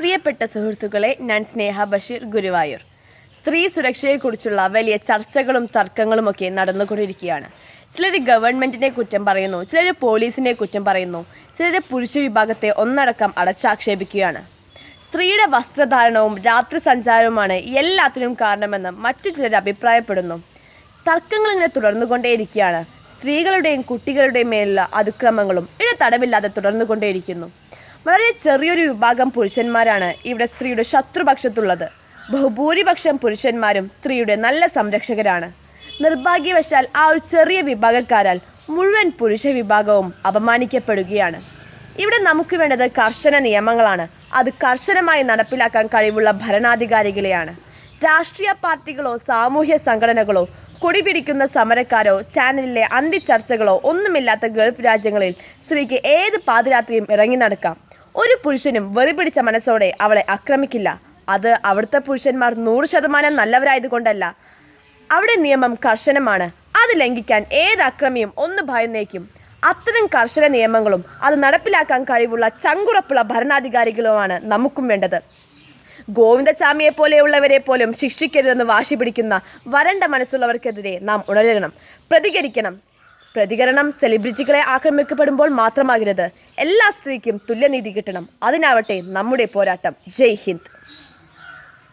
പ്രിയപ്പെട്ട സുഹൃത്തുക്കളെ ഞാൻ സ്നേഹ ബഷീർ ഗുരുവായൂർ. സ്ത്രീ സുരക്ഷയെക്കുറിച്ചുള്ള വലിയ ചർച്ചകളും തർക്കങ്ങളും ഒക്കെ നടന്നുകൊണ്ടിരിക്കുകയാണ്. ചിലർ ഗവൺമെന്റിനെ കുറ്റം പറയുന്നു ചിലർ പോലീസിനെ കുറ്റം പറയുന്നു ചിലർ പുരുഷ വിഭാഗത്തെ ഒന്നടക്കം അടച്ചാക്ഷേപിക്കുകയാണ്. സ്ത്രീയുടെ വസ്ത്രധാരണവും രാത്രി സഞ്ചാരവുമാണ് എല്ലാത്തിനും കാരണമെന്ന് മറ്റു ചിലർ അഭിപ്രായപ്പെടുന്നു. തർക്കങ്ങൾ ഇങ്ങനെ തുടർന്നുകൊണ്ടേയിരിക്കുകയാണ്. സ്ത്രീകളുടെയും കുട്ടികളുടെയും മേലുള്ള അതിക്രമങ്ങളും ഇടതടവില്ലാതെ തുടർന്നുകൊണ്ടേയിരിക്കുന്നു. വളരെ ചെറിയൊരു വിഭാഗം പുരുഷന്മാരാണ് ഇവിടെ സ്ത്രീയുടെ ശത്രുപക്ഷത്തുള്ളത്. ബഹുഭൂരിപക്ഷം പുരുഷന്മാരും സ്ത്രീയുടെ നല്ല സംരക്ഷകരാണ്. നിർഭാഗ്യവശാൽ ആ ഒരു ചെറിയ വിഭാഗക്കാരാൽ മുഴുവൻ പുരുഷ വിഭാഗവും അപമാനിക്കപ്പെടുകയാണ്. ഇവിടെ നമുക്ക് വേണ്ടത് കർശന നിയമങ്ങളാണ്. അത് കർശനമായി നടപ്പിലാക്കാൻ കഴിവുള്ള ഭരണാധികാരികളെയാണ്. രാഷ്ട്രീയ പാർട്ടികളോ സാമൂഹ്യ സംഘടനകളോ കൊടി പിടിക്കുന്ന സമരക്കാരോ ചാനലിലെ അന്തിച്ചർച്ചകളോ ഒന്നുമില്ലാത്ത ഗൾഫ് രാജ്യങ്ങളിൽ സ്ത്രീക്ക് ഏത് പാതിരാത്രിയും ഇറങ്ങി നടക്കാം. ഒരു പുരുഷനും വെറി പിടിച്ച മനസ്സോടെ അവളെ ആക്രമിക്കില്ല. അത് അവിടുത്തെ പുരുഷന്മാർ നൂറ് ശതമാനം നല്ലവരായതുകൊണ്ടല്ല. അവിടെ നിയമം കർശനമാണ്. അത് ലംഘിക്കാൻ ഏത് അക്രമിയും ഒന്ന് ഭയന്നേക്കും അത്തരം കർശന നിയമങ്ങളും അത് നടപ്പിലാക്കാൻ കഴിവുള്ള ചങ്കുറപ്പുള്ള ഭരണാധികാരികളുമാണ് നമുക്കും വേണ്ടത്. ഗോവിന്ദസ്വാമിയെ പോലെയുള്ളവരെ പോലും ശിക്ഷിക്കരുതെന്ന് വാശി പിടിക്കുന്ന വരണ്ട മനസ്സുള്ളവർക്കെതിരെ നാം ഉണരണം പ്രതികരിക്കണം. പ്രതികരണം സെലിബ്രിറ്റികളെ ആക്രമിക്കപ്പെടുമ്പോൾ മാത്രമാകരുത്. എല്ലാ സ്ത്രീക്കും തുല്യനീതി കിട്ടണം. അതിനാവട്ടെ നമ്മുടെ പോരാട്ടം. ജയ് ഹിന്ദ്.